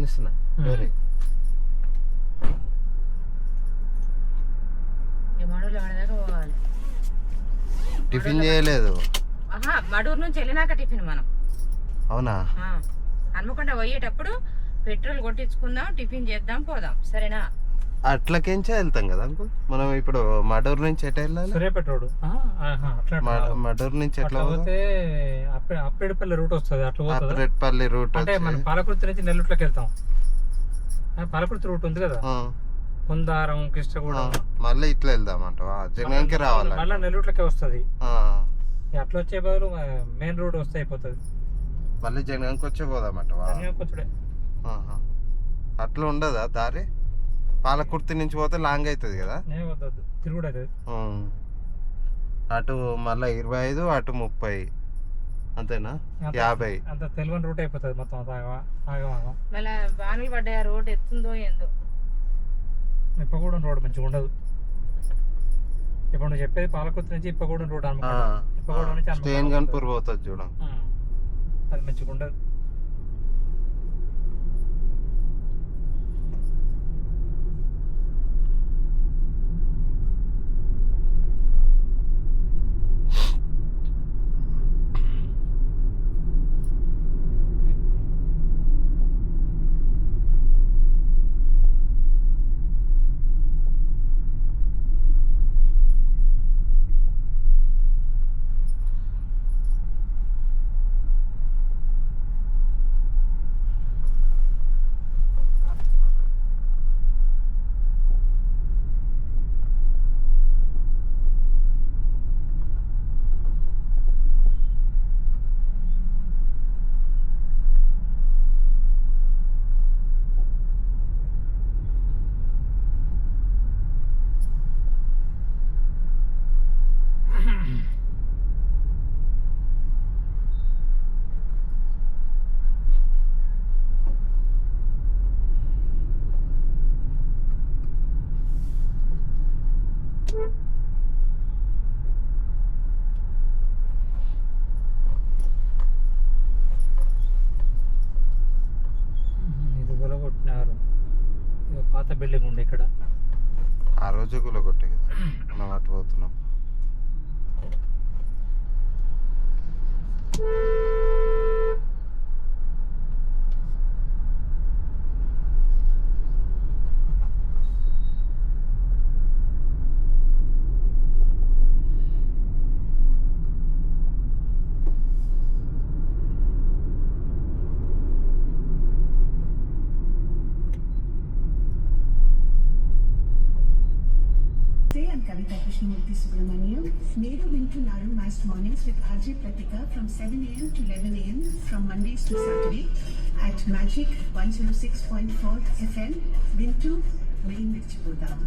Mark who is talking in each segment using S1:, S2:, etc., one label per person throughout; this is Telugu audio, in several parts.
S1: పోనిస్తున్నా వేరే. టిఫిన్ చేయలేదు.
S2: మడూరు నుంచి వెళ్ళినాక టిఫిన్ మనం.
S1: అవునా?
S2: హన్మకొండ పోయేటప్పుడు పెట్రోల్ కొట్టించుకుందాం టిఫిన్ చేద్దాం పోదాం. సరేనా?
S1: అట్లకించే వెళ్తాం కదా అంకుల్? మనం ఇప్పుడు మడూరు నుంచి ఎట్లా వెళ్ళాలి?
S3: సూర్యాపేట రోడ్
S1: మడూరు నుంచి ఎట్లా
S3: పోతే అప్పేడుపల్లి రూట్ వస్తుంది అట్లా పోతుంది?
S1: అప్రెట్పల్లి రూట్
S3: అంటే మనం పాలకుర్తి నుంచి నెల్లూట్లోకి వెళ్తాం. పాలకుర్తి రూట్ ఉంది కదా? కుందారం కృష్ణగూడెం.
S1: మళ్ళీ ఇట్లా వెళ్దామంట. జగన్కి రావాలి
S3: మళ్ళీ నెల్లూట్లోకి వస్తుంది. అట్లా వచ్చే బదులు మెయిన్ రోడ్ వస్తే అయిపోతుంది.
S1: మళ్ళీ జగన్కి వచ్చే పోదామంట
S3: కొచ్చుడే
S1: అట్లా ఉండదా దారి? పాలకుర్తి నుంచి పోతే లాంగ్ అవుతుంది కదా. అటు మళ్ళీ ఇరవై ఐదు అటు ముప్పై. అంతేనా?
S3: అంత-
S1: యాభై.
S3: అంత తెలివని రూట్ అయిపోతుంది మొత్తం
S2: మళ్ళీ వానలు పడ్డాయి ఆ రోడ్ ఎత్తుందో ఏందో.
S3: ఇప్పగూడెం రోడ్ మంచిగా ఉండదు. ఇప్పుడు నువ్వు చెప్పేది పాలకుర్తి నుంచి ఇప్పగూడెం రోడ్ అనమాట ఇప్పగూడెం నుంచి
S1: స్టేన్ గన్పూర్ పోతుంది. చూడం.
S3: అది మంచిగా ఉండదు. బిల్డింగ్ ఉండే ఇక్కడ.
S1: ఆ రోజు గులగొట్టే కదా. మనం అటు పోతున్నాం.
S4: Kavita Krishnamurthy Subramaniam. మీరు వింటున్నారు Mast mornings with RJ Prathika from seven AM to eleven AM from Mondays to Saturday at magic one zero six point four FM వింటూ మెయిన్ మిర్చిపోతాం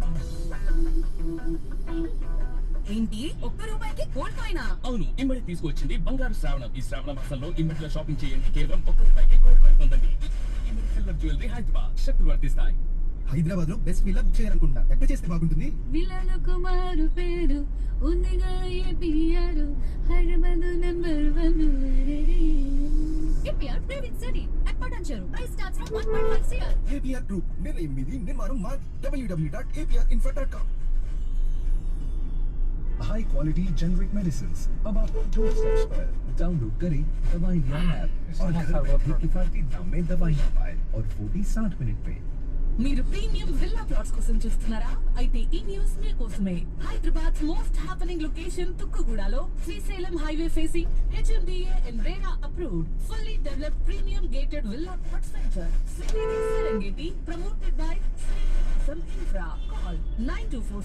S5: ఏంటి? ఒక్క రూపాయికి గోల్డ్ కాయినా
S6: అవును ఇమ్మడి తీసుకొచ్చింది బంగారు శ్రావణం. ఈ శ్రావణ మాసంలో ఇమ్మడిలో షాపింగ్ చేయండి. కేవలం ఒక్క రూపాయికి గోల్డ్ కాయిన్ పొందండి ఇమ్మడి జ్యువెలరీ హైదరాబాద్ శక్తులు వర్తిస్తాయి.
S7: హైదరాబాద్ లో బెస్ట్ విల్లా బుక్ చేయాలనుకుంటున్నా ఎక్కడ చేస్తే బాగుంటుంది
S5: విలాల కుమారు పేరు ఉందిగా ఏ పియారు Hyderabad number one APR private city అప్పడంచారు price starts from 1.5 CR
S7: APR group నిర్ణయం మీది నిర్మాణం మా WW dot APR infra dot com high quality generic medicine अब आप डोर स्टेप्स पर डाउनलोड करें दवाई ऐप और घर बैठे किफायती दाम में दवाइयाँ पाए और वो भी साठ मिनट में
S5: మీరు ప్రీమియం విల్లా ప్లాట్స్ కోసం చూస్తున్నారా? అయితే ఈ న్యూస్ మీకోసమే Hyderabad most happening location తుక్కుగూడలో Srisailam highway facing HMDA and RERA approved fully developed premium gated villa plots venture city Serengeti promoted by Srinivasam infra call nine
S2: two four